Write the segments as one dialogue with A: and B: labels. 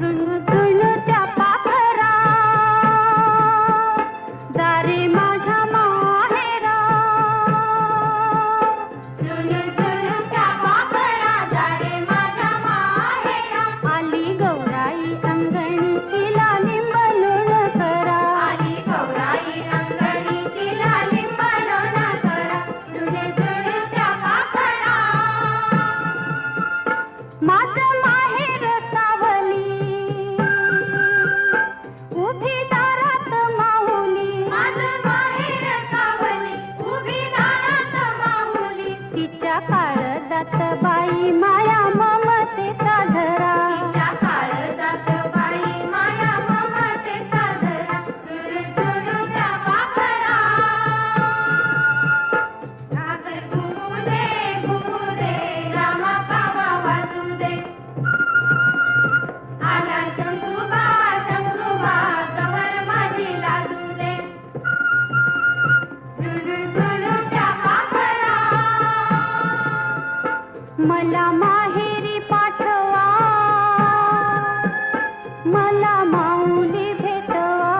A: Mm-hmm. तिच्या काळजात बाई माया ममतेचा मला माहेरी पाठवा. मला माऊली भेटवा.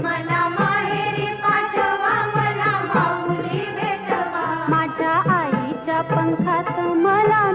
B: मला माहेरी पाठवा मला माऊली भेटवा.
A: माझ्या आईच्या पंखात मला